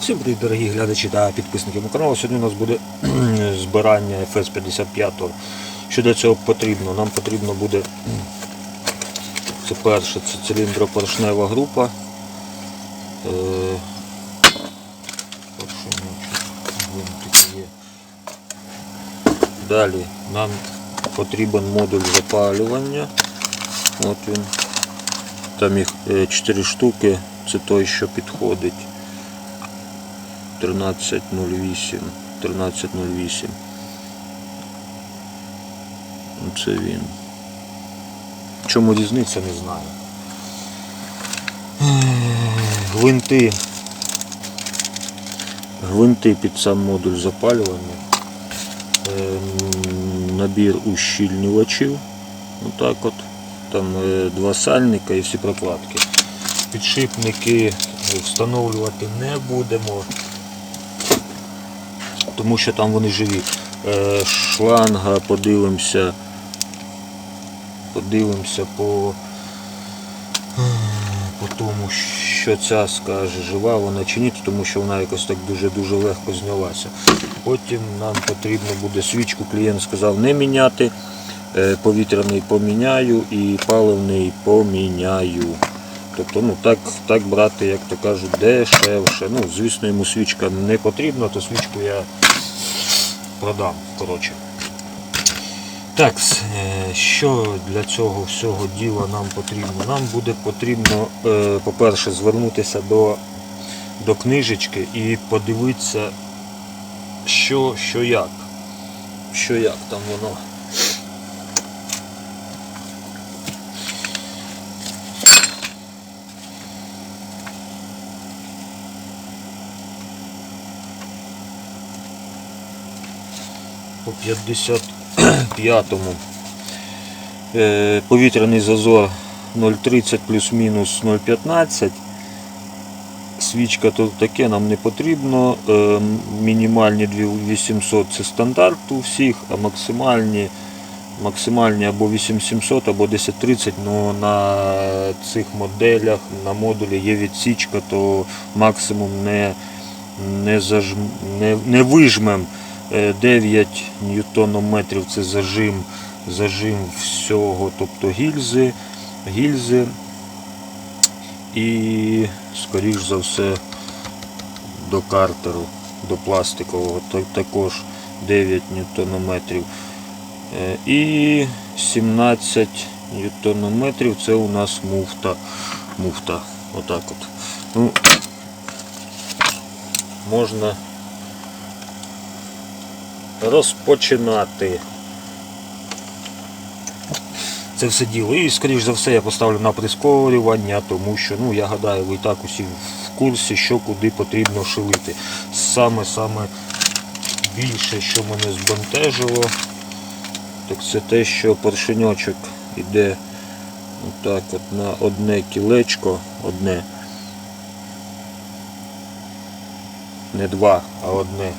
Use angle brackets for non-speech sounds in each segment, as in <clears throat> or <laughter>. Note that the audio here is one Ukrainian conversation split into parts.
Всім привіт, дорогі глядачі та підписники мого каналу. Сьогодні у нас буде <clears throat> збирання FS55. Що для цього потрібно? Нам потрібно буде це перше, це циліндропоршнева група. Е, є. Далі нам потрібен модуль запалювання. От він. Там їх 4 штуки, це той, що підходить. 1308. 1308. Це він. В чому різниця, не знаю. Гвинти. Гвинти під сам модуль запалювання. Ем, Набір ущільнювачів. Отак от. Там е, два сальника і всі прокладки. Підшипники встановлювати не будемо тому що там вони живі. Е, Шланга подивимося. Подивимося по, по тому, що ця скаже, жива вона чи ні, тому що вона якось так дуже-дуже легко знялася. Потім нам потрібно буде свічку, клієнт сказав не міняти. Е, Повітряний поміняю і паливний поміняю. Тобто, ну так, так брати, як то кажуть, дешевше. Ну, звісно, йому свічка не потрібна, то свічку я продам. коротше. Так, е, що для цього всього діла нам потрібно? Нам буде потрібно, е, по-перше, звернутися до, до книжечки і подивитися, що, що як. Що як там воно. По 55-му. Е, Повітряний зазор 0,30 плюс-мінус 0,15. Свічка то таке нам не потрібно. Е, Мінімальні 2800 це стандарт у всіх, а максимальні максимальні або 8700, або 1030, але на цих моделях, на модулі є відсічка, то максимум не, не, заж... не, не вижмем. Е, 9 ньютонометрів це зажим, зажим всього, тобто гільзи, гільзи і, скоріш за все, до картеру, до пластикового, так- також 9 ньютонометрів. Е, І 17 ньютонометрів це у нас муфта. Муфта. Отак от. Ну, можна розпочинати. Це все діло. І, скоріш за все, я поставлю на прискорювання, тому що, ну, я гадаю, ви і так усі в курсі, що куди потрібно шилити. Саме-саме більше, що мене збентежило, так це те, що поршеньочок іде отак от на одне кілечко, одне. Не два, а одне.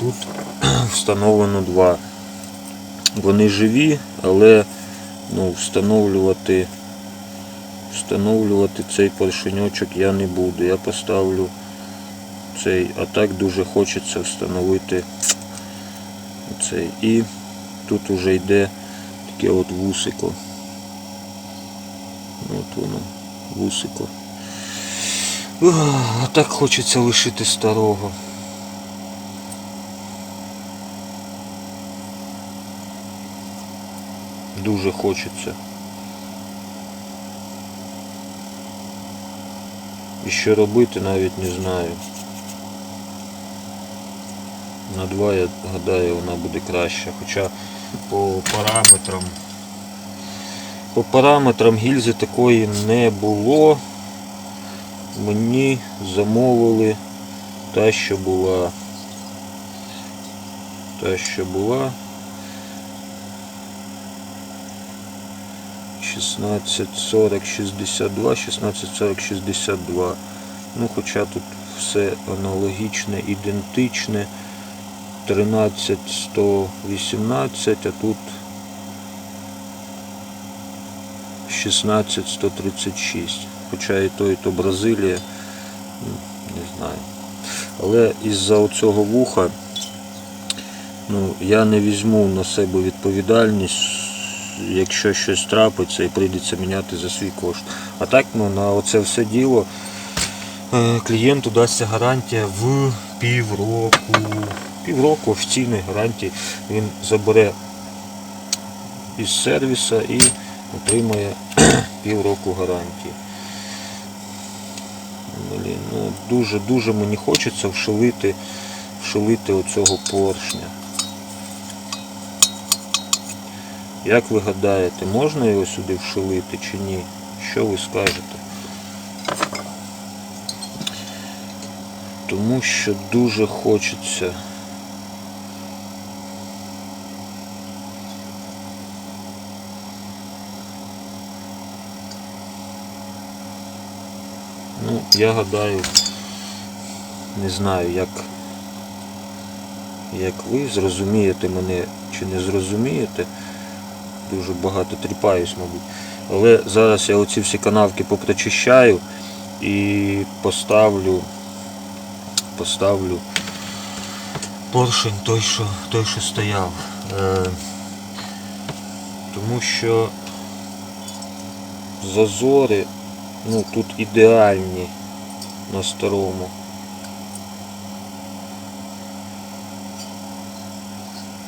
Тут <clears throat> встановлено два. Вони живі, але ну, встановлювати, встановлювати цей поршеньочок я не буду. Я поставлю цей, а так дуже хочеться встановити цей. І тут уже йде таке от вусико. От воно, вусико. А так хочеться лишити старого. Дуже хочеться. І що робити навіть не знаю. На два, я гадаю, вона буде краще. Хоча по параметрам по параметрам гільзи такої не було. Мені замовили та, що була. Та, що була. 1640 62, 1640 62. Ну, хоча тут все аналогічне, ідентичне. 13118, а тут 16136. Хоча і то, і то Бразилія. Не знаю. Але із-за оцього вуха ну, я не візьму на себе відповідальність, якщо щось трапиться і прийдеться міняти за свій кошт. А так ну, на оце все діло е, клієнту дасться гарантія в півроку. Півроку офіційної гарантії він забере із сервіса і отримає <clears throat> півроку гарантії. Блін, ну дуже-дуже мені хочеться вшилити, вшилити оцього поршня. Як ви гадаєте, можна його сюди вшилити чи ні? Що ви скажете? Тому що дуже хочеться. Ну, я гадаю, не знаю, як, як ви зрозумієте мене чи не зрозумієте. Дуже багато тріпаюсь, мабуть. Але зараз я оці всі канавки попрочищаю і поставлю поставлю поршень той, що, той, що стояв. Е, тому що зазори ну, тут ідеальні на старому.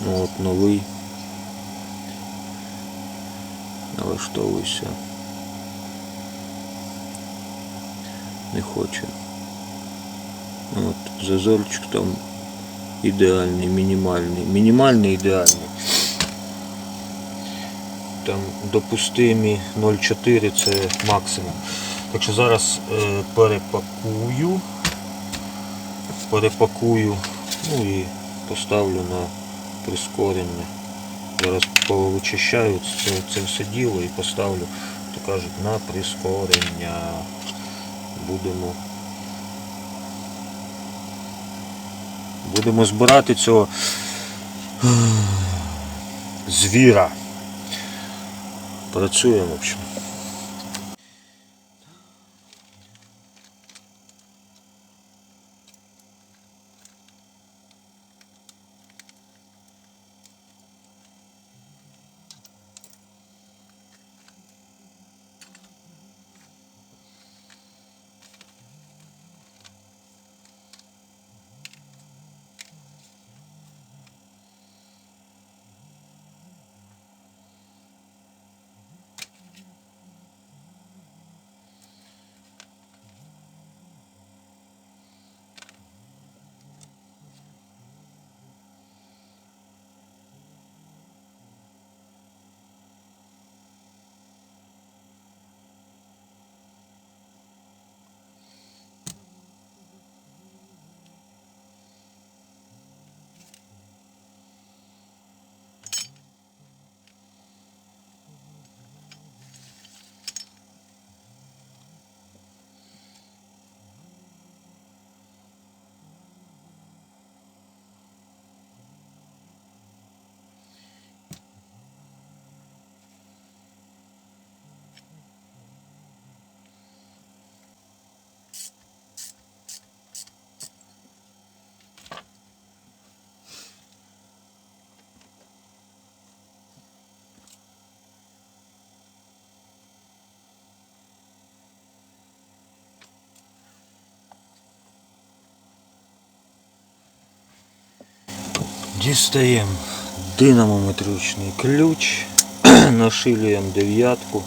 Ну от новий. Налаштовуйся. Не хоче. От, зазорчик там ідеальний, мінімальний. Мінімальний ідеальний. Там допустимі 0,4 це максимум. Так що зараз е, перепакую, перепакую, ну і поставлю на прискорення. Зараз повичищаю це, це все діло і поставлю, то кажуть, на прискорення. Будемо. Будемо збирати цього звіра. Працюємо, в общем. Дістаємо динамометричний ключ, <clears throat> нашилюємо дев'ятку.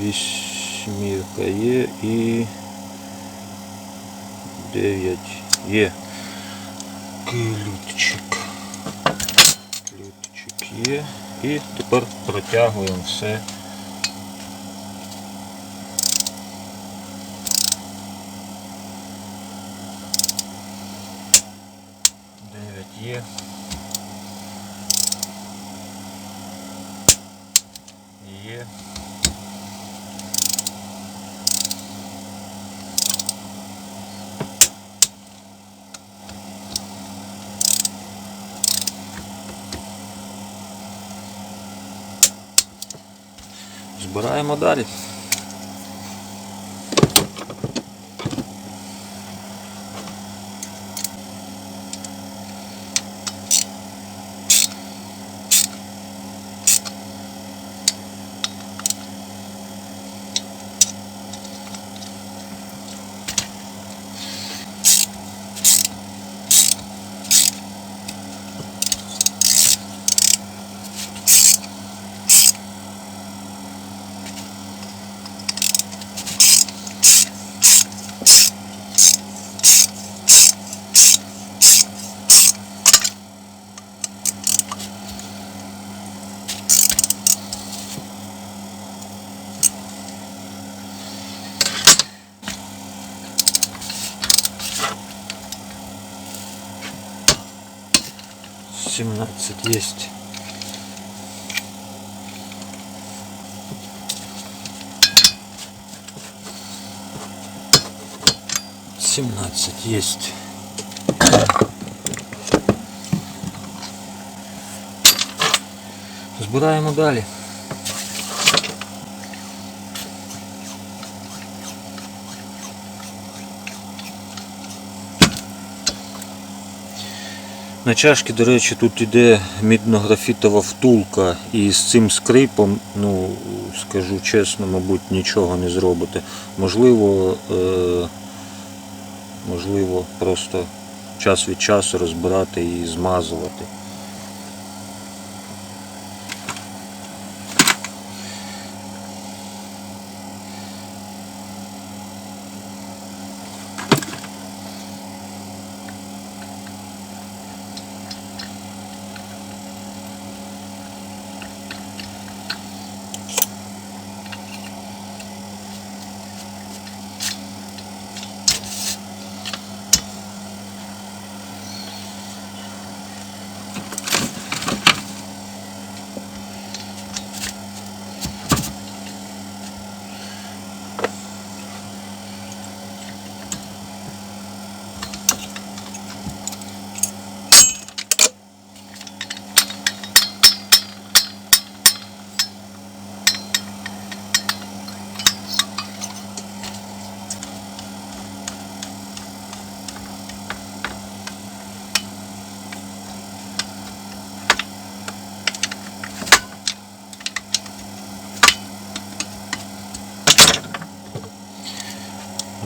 Вісьмірка є і 9 є. Ключик. Ключик є. І тепер протягуємо все. є. Є. Збираємо далі. 17 есть. Семнадцать есть. Збираємо далі. На чашки, до речі, тут іде міднографітова втулка і з цим скрипом, ну, скажу чесно, мабуть, нічого не зробите. Можливо, е, можливо, просто час від часу розбирати і змазувати.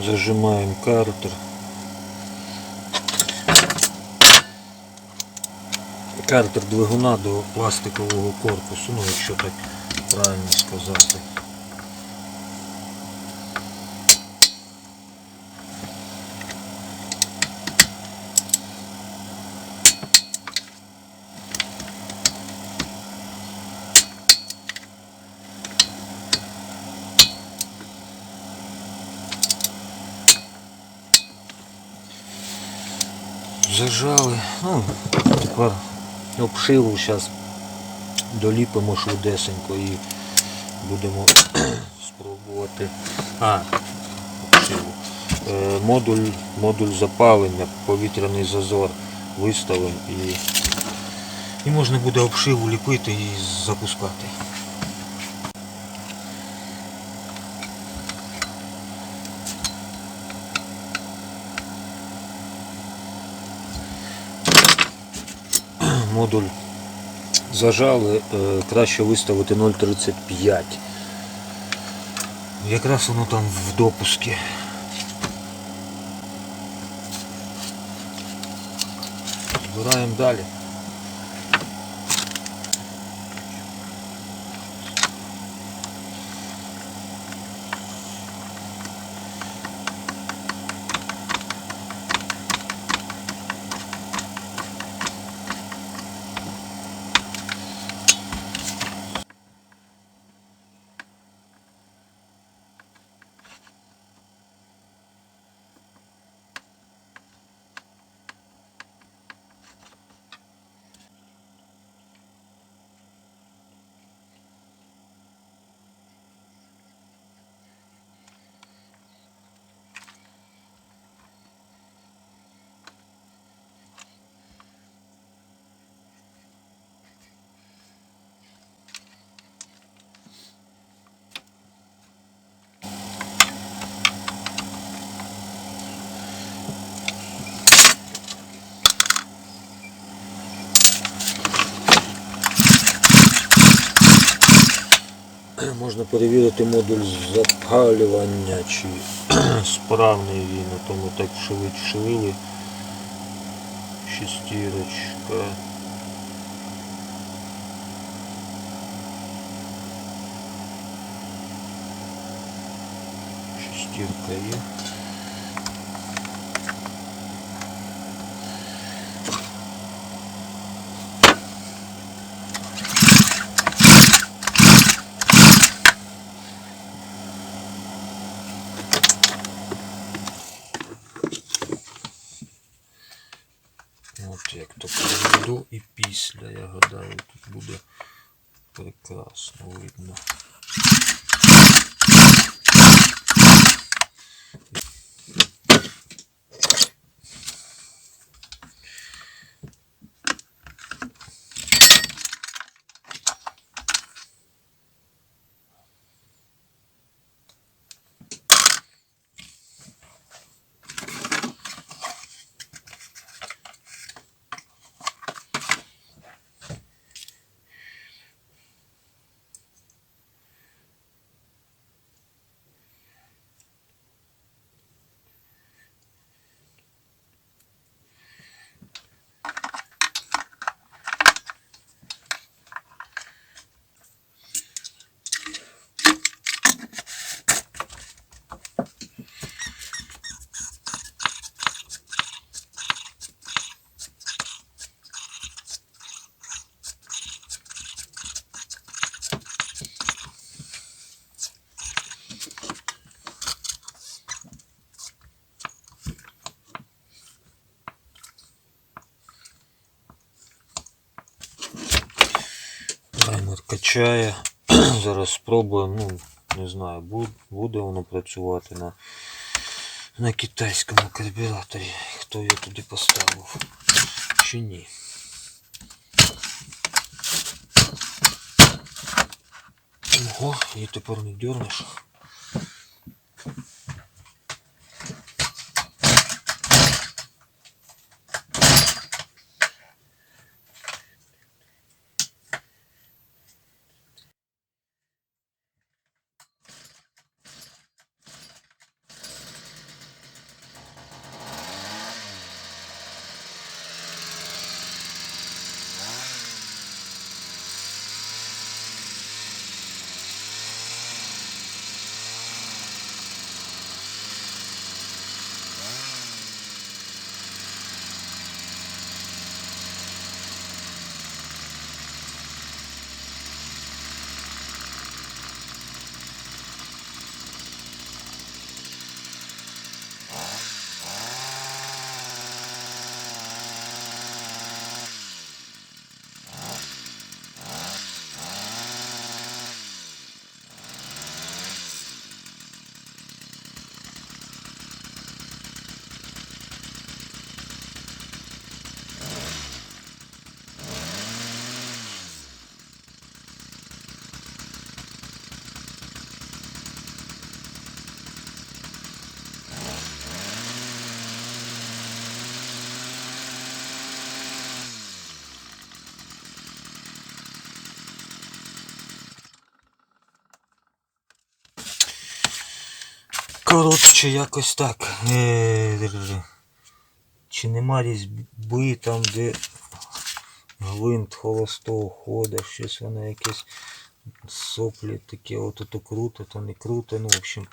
Зажимаем картер. Картер двигуна до пластикового корпусу, ну якщо так правильно сказати. Зажали. Ну, тепер обшиву зараз доліпимо швидесенько і будемо <clears throat> спробувати. А, обшиву. Е, модуль, модуль запалення, повітряний зазор виставимо і, і можна буде обшиву ліпити і запускати. Модуль зажали, е, краще виставити 0,35. Якраз воно там в допуску. Збираємо далі. Можна перевірити модуль запалювання, чи <clears throat> справний він, а то так вшили, вшили. Шестірочка. Шестірка є. От як то правильно. до і після, я гадаю, тут буде прекрасно видно. Таймер. <clears throat> Зараз спробуємо. Ну, не знаю, буде воно працювати на, на китайському карбюраторі. Хто його туди поставив чи ні. Ого, її тепер не дернеш. Коротше, якось так. Е, Чи нема різьби там, де гвинт холостого ходить, щось воно якесь соплі таке, от то круто, то не круто, ну в общем.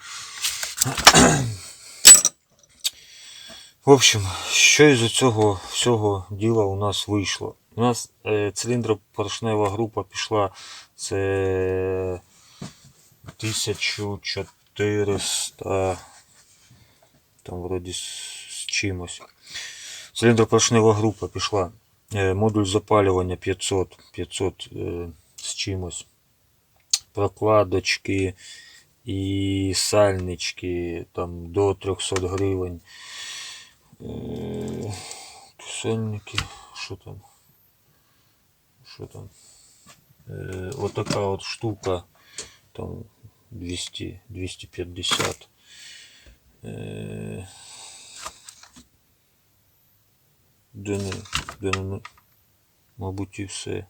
В общем, що із цього всього діла у нас вийшло? У нас е, циліндропоршнева група пішла це 1400 там вроді з чимось. Циліндропоршнева група пішла. Е, Модуль запалювання 500, 500 е, з чимось. Прокладочки і сальнички там до 300 гривень. Е, Сальники, що там? Що там? Е, отака от штука, там 200, 250. Е, де не, мабуть, і все.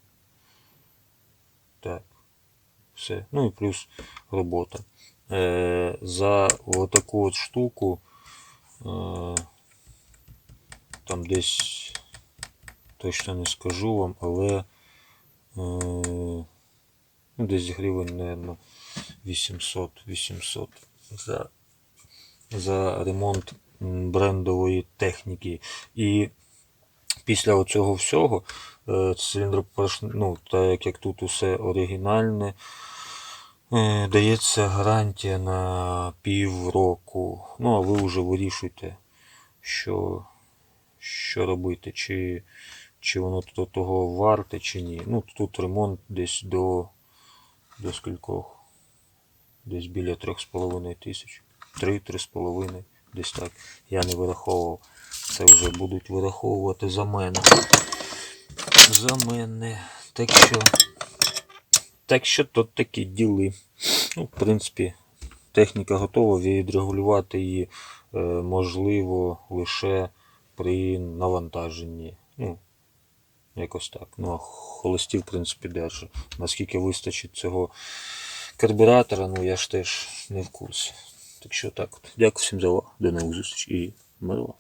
Так. Все. Ну і плюс робота. Е, за отаку от штуку е, там десь точно не скажу вам, але е, ну, десь гривень, наверно, 800 800 за, за ремонт брендової техніки. І після цього всього е, циліндропоршн, ну, так як тут усе оригінальне, е, дається гарантія на півроку. Ну, а ви вже вирішуйте, що, що робити. Чи, чи воно то- того варте, чи ні. Ну, тут ремонт десь до, до скількох? Десь біля 3,5 тисяч. 3-3,5, десь так. Я не вираховував. Це вже будуть вираховувати за мене. За мене. Так що. Так що тут такі діли. Ну, в принципі, техніка готова, відрегулювати її е, можливо лише при навантаженні. Ну, якось так. Ну, а холості, в принципі, держу. Наскільки вистачить цього карбюратора, ну я ж теж не в курсі. Так що так от. Дякую всім за увагу. До нових зустрічей і мило.